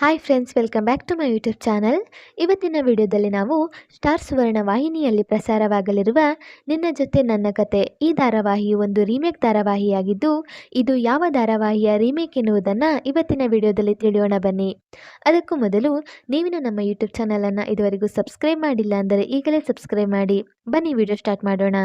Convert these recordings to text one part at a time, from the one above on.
Hi friends welcome back to my YouTube channel ಇವತ್ತಿನ ವಿಡಿಯೋದಲ್ಲಿ ನಾವು ಸ್ಟಾರ್ ಸುವರ್ಣ ವಾಹಿನಿಯಲ್ಲಿ ಪ್ರಸಾರವಾಗಲಿರುವ ನಿನ್ನ ಜೊತೆ ನನ್ನ ಕತೆ. ಈ ಧಾರಾವಾಹಿಯು ಒಂದು ರೀಮೇಕ್ ಧಾರಾವಾಹಿಯಾಗಿದ್ದು, ಇದು ಯಾವ ಧಾರಾವಾಹಿಯ ರೀಮೇಕ್ ಎನ್ನುವುದನ್ನು ಇವತ್ತಿನ ವಿಡಿಯೋದಲ್ಲಿ ತಿಳಿಯೋಣ ಬನ್ನಿ. ಅದಕ್ಕೂ ಮೊದಲು ನೀವಿನ ನಮ್ಮ ಯೂಟ್ಯೂಬ್ ಚಾನಲನ್ನು ಇದುವರೆಗೂ ಸಬ್ಸ್ಕ್ರೈಬ್ ಮಾಡಿಲ್ಲ ಅಂದರೆ ಈಗಲೇ ಸಬ್ಸ್ಕ್ರೈಬ್ ಮಾಡಿ. ಬನ್ನಿ ವಿಡಿಯೋ ಸ್ಟಾರ್ಟ್ ಮಾಡೋಣ.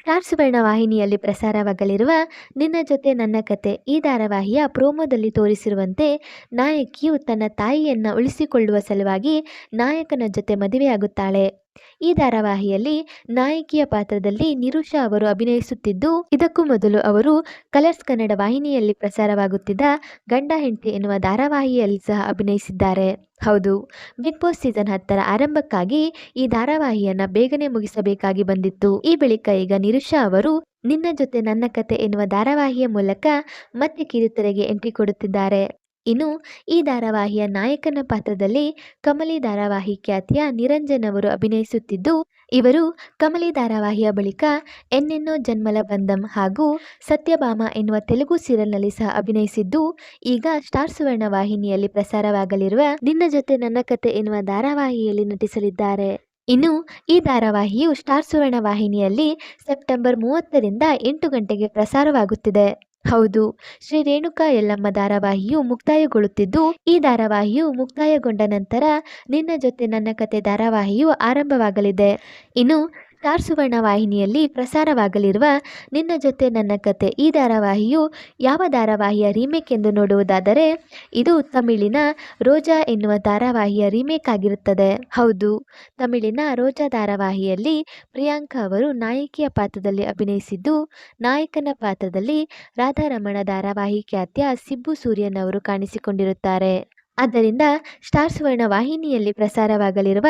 ಸ್ಟಾರ್ ಸುವರ್ಣ ವಾಹಿನಿಯಲ್ಲಿ ಪ್ರಸಾರವಾಗಲಿರುವ ನಿನ್ನ ಜೊತೆ ನನ್ನ ಕತೆ ಈ ಧಾರಾವಾಹಿಯ ಪ್ರೋಮೋದಲ್ಲಿ ತೋರಿಸಿರುವಂತೆ ನಾಯಕಿಯು ತನ್ನ ತಾಯಿಯನ್ನು ಉಳಿಸಿಕೊಳ್ಳುವ ಸಲುವಾಗಿ ನಾಯಕನ ಜೊತೆ ಮದುವೆಯಾಗುತ್ತಾಳೆ. ಈ ಧಾರಾವಾಹಿಯಲ್ಲಿ ನಾಯಕಿಯ ಪಾತ್ರದಲ್ಲಿ ನಿರುಷಾ ಅವರು ಅಭಿನಯಿಸುತ್ತಿದ್ದು, ಇದಕ್ಕೂ ಮೊದಲು ಅವರು ಕಲರ್ಸ್ ಕನ್ನಡ ವಾಹಿನಿಯಲ್ಲಿ ಪ್ರಸಾರವಾಗುತ್ತಿದ್ದ ಗಂಡ ಹೆಂಡತಿ ಎನ್ನುವ ಧಾರಾವಾಹಿಯಲ್ಲಿ ಸಹ ಅಭಿನಯಿಸಿದ್ದಾರೆ. ಹೌದು, ಬಿಗ್ ಬಾಸ್ ಸೀಸನ್ ಹತ್ತರ ಆರಂಭಕ್ಕಾಗಿ ಈ ಧಾರಾವಾಹಿಯನ್ನ ಬೇಗನೆ ಮುಗಿಸಬೇಕಾಗಿ ಬಂದಿತ್ತು. ಈ ಬಳಿಕ ಈಗ ನಿರುಷಾ ಅವರು ನಿನ್ನ ಜೊತೆ ನನ್ನ ಕತೆ ಎನ್ನುವ ಧಾರಾವಾಹಿಯ ಮೂಲಕ ಮತ್ತೆ ಕಿರುತೆರೆಗೆ ಎಂಟ್ರಿ ಕೊಡುತ್ತಿದ್ದಾರೆ. ಇನ್ನು ಈ ಧಾರಾವಾಹಿಯ ನಾಯಕನ ಪಾತ್ರದಲ್ಲಿ ಕಮಲಿ ಧಾರಾವಾಹಿ ಖ್ಯಾತಿಯ ನಿರಂಜನ್ ಅವರು ಅಭಿನಯಿಸುತ್ತಿದ್ದು, ಇವರು ಕಮಲಿ ಧಾರಾವಾಹಿಯ ಬಳಿಕ ಎನ್ನೆನ್ನೋ ಜನ್ಮಲ ಬಂಧಂ ಹಾಗೂ ಸತ್ಯಭಾಮ ಎನ್ನುವ ತೆಲುಗು ಸೀರಿಯಲ್ನಲ್ಲಿ ಸಹ ಅಭಿನಯಿಸಿದ್ದು, ಈಗ ಸ್ಟಾರ್ ಸುವರ್ಣ ವಾಹಿನಿಯಲ್ಲಿ ಪ್ರಸಾರವಾಗಲಿರುವ ನಿನ್ನ ಜೊತೆ ನನ್ನ ಕತೆ ಎನ್ನುವ ಧಾರಾವಾಹಿಯಲ್ಲಿ ನಟಿಸಲಿದ್ದಾರೆ. ಇನ್ನು ಈ ಧಾರಾವಾಹಿಯು ಸ್ಟಾರ್ ಸುವರ್ಣ ವಾಹಿನಿಯಲ್ಲಿ ಸೆಪ್ಟೆಂಬರ್ ಮೂವತ್ತರಿಂದ ಎಂಟು ಗಂಟೆಗೆ ಪ್ರಸಾರವಾಗುತ್ತಿದೆ. ಹೌದು. ಶ್ರೀ ರೇಣುಕಾ ಯಲ್ಲಮ್ಮ ಧಾರಾವಾಹಿಯು ಮುಕ್ತಾಯಗೊಳ್ಳುತ್ತಿದ್ದು, ಈ ಧಾರಾವಾಹಿಯು ಮುಕ್ತಾಯಗೊಂಡ ನಂತರ ನಿನ್ನ ಜೊತೆ ನನ್ನ ಕತೆ ಧಾರಾವಾಹಿಯು ಆರಂಭವಾಗಲಿದೆ. ಇನ್ನು ಸ್ಟಾರ್ ಸುವರ್ಣ ವಾಹಿನಿಯಲ್ಲಿ ಪ್ರಸಾರವಾಗಲಿರುವ ನಿನ್ನ ಜೊತೆ ನನ್ನ ಕತೆ ಈ ಧಾರಾವಾಹಿಯು ಯಾವ ಧಾರಾವಾಹಿಯ ರೀಮೇಕ್ ಎಂದು ನೋಡುವುದಾದರೆ, ಇದು ತಮಿಳಿನ ರೋಜಾ ಎನ್ನುವ ಧಾರಾವಾಹಿಯ ರೀಮೇಕ್ ಆಗಿರುತ್ತದೆ. ಹೌದು, ತಮಿಳಿನ ರೋಜಾ ಧಾರಾವಾಹಿಯಲ್ಲಿ ಪ್ರಿಯಾಂಕಾ ಅವರು ನಾಯಕಿಯ ಪಾತ್ರದಲ್ಲಿ ಅಭಿನಯಿಸಿದ್ದು, ನಾಯಕನ ಪಾತ್ರದಲ್ಲಿ ರಾಧಾರಮಣ ಧಾರಾವಾಹಿ ಖ್ಯಾತಿಯ ಸಿಬ್ಬು ಸೂರ್ಯನ್ ಅವರು ಕಾಣಿಸಿಕೊಂಡಿರುತ್ತಾರೆ. ಆದ್ದರಿಂದ ಸ್ಟಾರ್ ಸುವರ್ಣ ವಾಹಿನಿಯಲ್ಲಿ ಪ್ರಸಾರವಾಗಲಿರುವ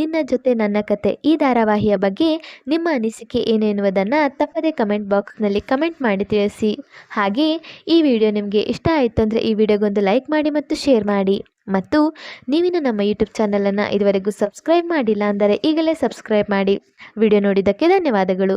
ನಿನ್ನ ಜೊತೆ ನನ್ನ ಕತೆ ಈ ಧಾರಾವಾಹಿಯ ಬಗ್ಗೆ ನಿಮ್ಮ ಅನಿಸಿಕೆ ಏನು ಎನ್ನುವುದನ್ನು ತಪ್ಪದೇ ಕಮೆಂಟ್ ಬಾಕ್ಸ್ನಲ್ಲಿ ಕಮೆಂಟ್ ಮಾಡಿ ತಿಳಿಸಿ. ಹಾಗೆ ಈ ವಿಡಿಯೋ ನಿಮಗೆ ಇಷ್ಟ ಆಯಿತು ಅಂದರೆ ಈ ವಿಡಿಯೋಗೊಂದು ಲೈಕ್ ಮಾಡಿ ಮತ್ತು ಶೇರ್ ಮಾಡಿ. ಮತ್ತು ನೀವಿನ ನಮ್ಮ ಯೂಟ್ಯೂಬ್ ಚಾನಲನ್ನು ಇದುವರೆಗೂ ಸಬ್ಸ್ಕ್ರೈಬ್ ಮಾಡಿಲ್ಲ ಅಂದರೆ ಈಗಲೇ ಸಬ್ಸ್ಕ್ರೈಬ್ ಮಾಡಿ. ವಿಡಿಯೋ ನೋಡಿದ್ದಕ್ಕೆ ಧನ್ಯವಾದಗಳು.